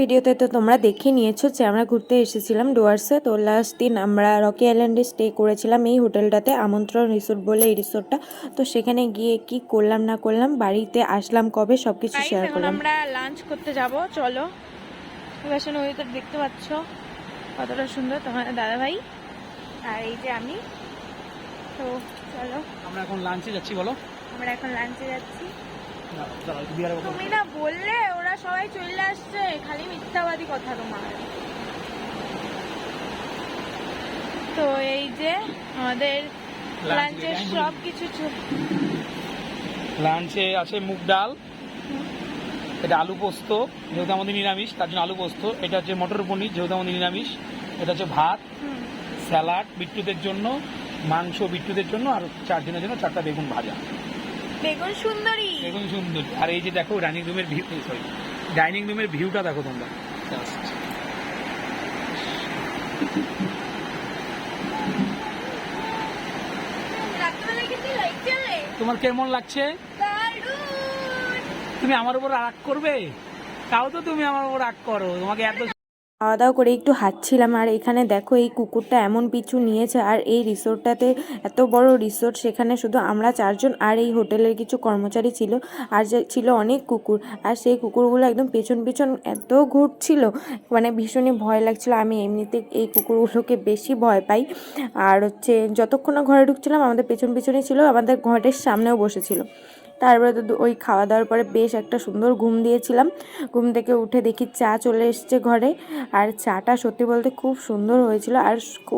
ভিডিওতে তো তোমরা দেখে নিয়েছো যে আমরা ঘুরতে এসেছিলাম ডুয়ার্সে। তো লাস্ট দিন আমরা রকি আইল্যান্ডে স্টে করেছিলাম এই হোটেলটাতে আমন্ত্রণ রিসোর্ট বলে এই রিসোর্টটা তো সেখানে গিয়ে কি করলাম না করলাম বাড়িতে আসলাম কবে সব কিছু শেয়ার এখন করলাম। আমরা লাঞ্চ করতে যাব চলো। ফ্যাশন ওয়েদার দেখতে পাচ্ছ কতটা সুন্দর তোমার দাদা ভাই আর এই যে আমি। তো চলো। আমরা এখন লাঞ্চে যাচ্ছি বলো। আমরা এখন লাঞ্চে যাচ্ছি। তুমি না বললে ওরা সবাই চলে আসছে খালি মিথ্যাবাদী কথা তোমার। তো এই যে আমাদের ready, সব কিছু লাঞ্চে আছে মুগ ডাল এটা আলু পোস্ত যেহেতু আমাদের নিরামিষ তার জন্য আলু পোস্ত এটা হচ্ছে মটর পনির যেহেতু আমাদের নিরামিষ এটা হচ্ছে ভাত স্যালাড বিট্টুদের জন্য মাংস বিট্টুদের জন্য আর চারজনের জন্য চারটা বেগুন ভাজা। বেগুন সুন্দরী। বেগুন সুন্দরী। আর এই যে দেখো ডাইনিং রুমের ভিউ সরি ডাইনিং রুমের ভিউটা দেখো তোমরা। তোমার কেমন লাগছে? তুমি আমার উপর রাগ করবে? তাও তো তুমি আমার উপর রাগ করো। তোমাকে এত খাওয়া দাওয়া করে একটু হাঁটছিলাম। আর এখানে দেখো এই কুকুরটা এমন পিছু নিয়েছে। আর এই রিসোর্টটাতে এত বড় রিসোর্ট, সেখানে শুধু আমরা চারজন আর এই হোটেলের কিছু কর্মচারী ছিল। আর যে ছিল অনেক কুকুর। আর সেই কুকুরগুলো একদম পেছন পেছন এত ঘুরছিল। মানে ভীষণই ভয় লাগছিল। আমি এমনিতে এই কুকুরগুলোকে বেশি ভয় পাই। আর হচ্ছে, যতক্ষণ ঘরে ঢুকছিলাম, আমাদের পেছন পেছনই ছিল। আমাদের ঘরের সামনেও বসেছিল। তারপরে তো ওই খাওয়া দাওয়ার পরে বেশ একটা সুন্দর ঘুম দিয়েছিলাম। ঘুম থেকে উঠে দেখি চা চলে এসছে ঘরে। আর চাটা সত্যি বলতে খুব সুন্দর হয়েছিল। আর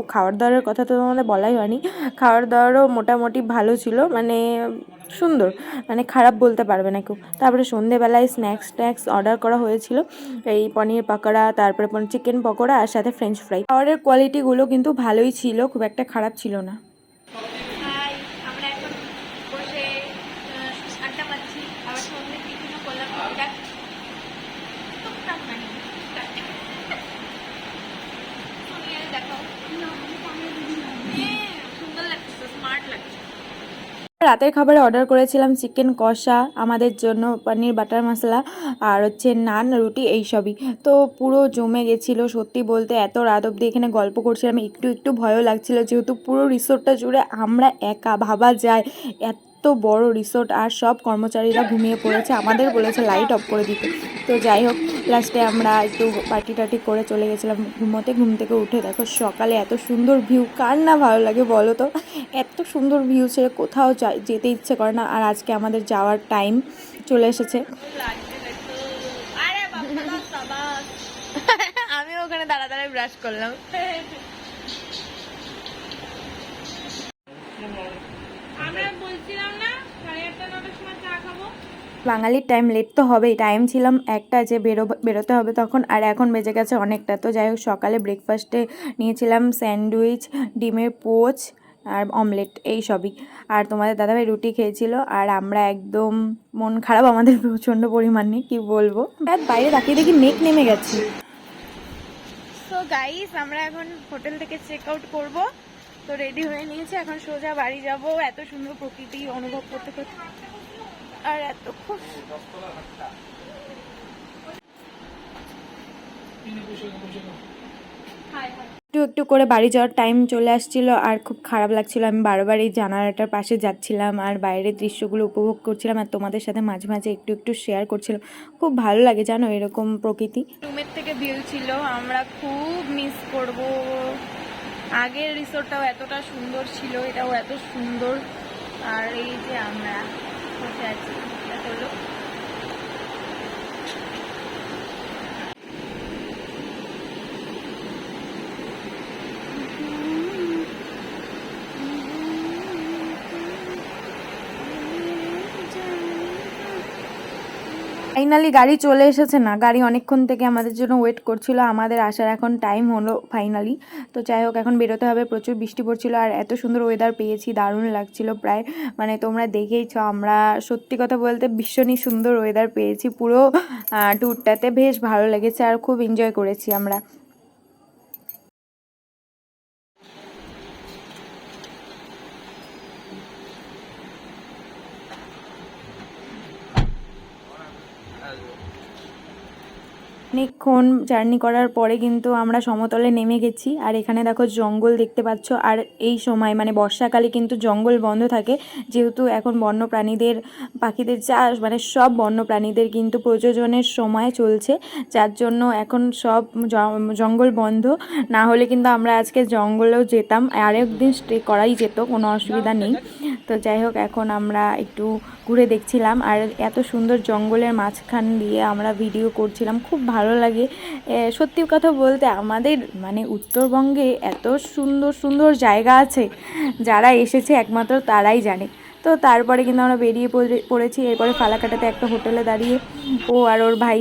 খাওয়ার দাওয়ারের কথা তো তোমাদের বলাই হয়নি। খাওয়ার দাওয়ারও মোটামুটি ভালো ছিল। মানে সুন্দর। মানে খারাপ বলতে পারবে না কেউ। তারপরে সন্ধেবেলায় স্ন্যাক্স ট্যাক্স অর্ডার করা হয়েছিল। এই পনির পাকোড়া, তারপরে চিকেন পকোড়া, আর সাথে ফ্রেঞ্চ ফ্রাই খাবারের কোয়ালিটিগুলো কিন্তু ভালোই ছিল। খুব একটা খারাপ ছিল না। রাতের খাবারে অর্ডার করেছিলাম চিকেন কষা, আমাদের জন্য পনির বাটার মশলা আর হচ্ছে নান, রুটি এইসবই তো পুরো জমে গেছিল সত্যি বলতে, এত রাত অবধি এখানে গল্প করছিলাম, একটু একটু ভয়ও লাগছিল, যেহেতু পুরো রিসোর্টটা জুড়ে আমরা একা ভাবা যায়, এত বড় রিসোর্ট আর সব কর্মচারীরা ঘুমিয়ে পড়েছে। আমাদের বলেছে লাইট অফ করে দিতে। তো যাই হোক লাস্টে আমরা একটু পার্টি টাটি করে চলে গেছিলাম ঘুমোতে। ঘুম থেকে উঠে দেখো সকালে এত সুন্দর ভিউ কার না ভালো লাগে বলো তো? এত সুন্দর ভিউ ছেড়ে কোথাও যেতে ইচ্ছে করে না। আর আজকে আমাদের যাওয়ার টাইম চলে এসেছে। আমি ওখানে দাঁড়া দাঁড়ায় ব্রাশ করলাম। আমরা বলছিলাম না? সাড়ে আটটা নটার সময় চা খাব। বাঙালির টাইম লেট তো হবেই। টাইম ছিলাম একটা যে বেরো বেরোতে হবে তখন আর এখন বেজে গেছে অনেকটা। তো যাই হোক সকালে ব্রেকফাস্টে নিয়েছিলাম স্যান্ডউইচ ডিমের পোচ আর অমলেট এই সবই। আর তোমাদের দাদাভাই রুটি খেয়েছিল আর আমরা একদম মন খারাপ আমাদের প্রচণ্ড পরিমাণে কি বলব? বাইরে তাকিয়ে দেখি মেঘ নেমে গেছে। সো গাইস আমরা এখন হোটেল থেকে চেক আউট করব। তো রেডি হয়ে নিয়েছে এখন সোজা বাড়ি যাব। এত সুন্দর প্রকৃতি অনুভব করতে করতে। আর এত খুব একটু একটু করে বাড়ি যাওয়ার টাইম চলে আসছিল আর খুব খারাপ লাগছিল। আমি বারবার এই জানালাটার পাশে যাচ্ছিলাম আর বাইরের দৃশ্যগুলো উপভোগ করছিলাম আর তোমাদের সাথে মাঝে মাঝে একটু একটু শেয়ার করছিলাম। খুব ভালো লাগে জানো এরকম প্রকৃতি। রুমের থেকে ভিউ ছিল আমরা খুব মিস করব। আগের রিসোর্টটাও এতটা সুন্দর ছিল, এটাও এত সুন্দর। আর এই যে আমরা বসে আছি, এটা হলো ফাইনালি গাড়ি চলে এসেছে না, গাড়ি অনেকক্ষণ থেকে আমাদের জন্য ওয়েট করছিল, আমাদের আসার এখন টাইম হলো ফাইনালি তো যাই হোক, এখন বেরোতে হবে, প্রচুর বৃষ্টি পড়ছিল আর এত সুন্দর ওয়েদার পেয়েছি, দারুণ লাগছিল প্রায়। মানে তোমরা দেখেইছ আমরা সত্যি কথা বলতে ভীষণই সুন্দর ওয়েদার পেয়েছি, পুরো ট্যুরটাতে বেশ ভালো লেগেছে আর খুব এনজয় করেছি আমরা। অনেকক্ষণ জার্নি করার পরে কিন্তু আমরা সমতলে নেমে গেছি। আর এখানে দেখো জঙ্গল দেখতে পাচ্ছ। আর এই সময় মানে বর্ষাকালে কিন্তু জঙ্গল বন্ধ থাকে। যেহেতু এখন বন্য প্রাণীদের পাখিদের চাষ মানে সব বন্য প্রাণীদের কিন্তু প্রযোজনের সময় চলছে। যার জন্য এখন সব জঙ্গল বন্ধ। না হলে কিন্তু আমরা আজকে জঙ্গলেও যেতাম। আরেকদিন স্টে করাই যেত, কোনো অসুবিধা নেই। তো যাই হোক, এখন আমরা একটু ঘুরে দেখছিলাম আর এত সুন্দর জঙ্গলের মাঝখান দিয়ে আমরা ভিডিও করছিলাম, খুব ভালো লাগে। সত্যি কথা বলতে আমাদের মানে উত্তরবঙ্গে এত সুন্দর সুন্দর জায়গা আছে, যারা এসেছে একমাত্র তারাই জানে। তো তারপরে কিন্তু আমরা বেরিয়ে পড়ে- পড়েছি। এরপরে ফালাকাটাতে একটা হোটেলে দাঁড়িয়ে ও আর ওর ভাই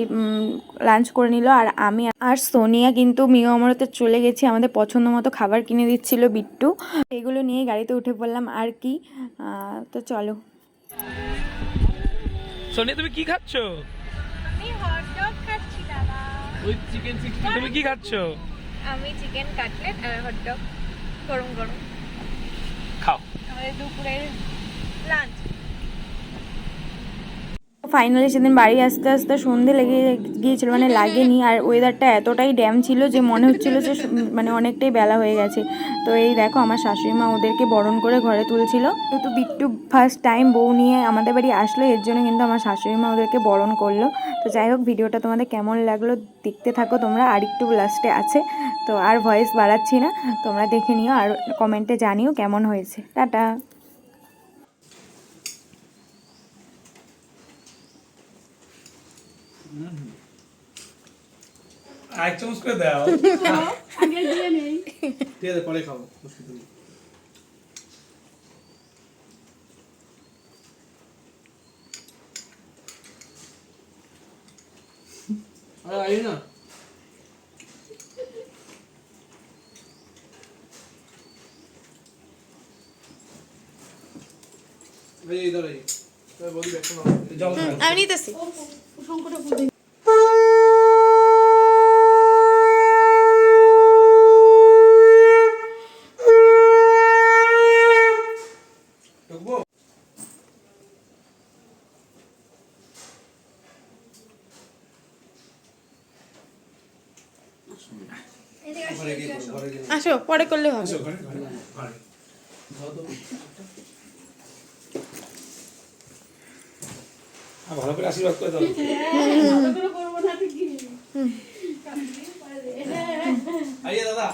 লাঞ্চ করে নিল। আর আমি আর সোনিয়া কিন্তু মিও আমরতে চলে গেছি। আমাদের পছন্দ মতো খাবার কিনে দিচ্ছিল বিট্টু। এগুলো নিয়ে গাড়িতে উঠে পড়লাম। আর কি? তো চলো। সোনিয়া তুমি কি খাচ্ছ? আমি হটডগ খাচ্ছি দাদা। উইথ চিকেন সিক্সটি তুমি কি খাচ্ছ? আমি চিকেন কাটলেট আর হটডগ গরম গরম। খাও। আমাদের দুপুরের ফাইনালি সেদিন বাড়ি আসতে আসতে সন্ধে লেগে গিয়েছিল মানে লাগেনি। আর ওয়েদারটা এতটাই ড্যাম ছিল যে মনে হচ্ছিল যে মানে অনেকটাই বেলা হয়ে গেছে। তো এই দেখো, আমার শাশুড়ি মা ওদেরকে বরণ করে ঘরে তুলছিল। যেহেতু বিট্টু ফার্স্ট টাইম বউ নিয়ে আমাদের বাড়ি আসলো, এর জন্য কিন্তু আমার শাশুড়ি মা ওদেরকে বরণ করল। তো যাই হোক, ভিডিওটা তোমাদের কেমন লাগল দেখতে থাকো তোমরা। আর একটু লাস্টে আছে, তো আর ভয়েস বাড়াচ্ছি না। তোমরা দেখে নিও আর কমেন্টে জানিও কেমন হয়েছে। টাটা। এক চামচ করে দাও ঠিক আছে পরে খাব অসুবিধা নেই। আরে আই না এই ইধার আই বলি ব্যাক জল খাও। আমি নিতেছি আসো পরে করলে হবে আসো, ঘরে, ঘরে, ঘরে। দাও তো। হ্যাঁ, ভালো করে আশীর্বাদ করে দাও দাদা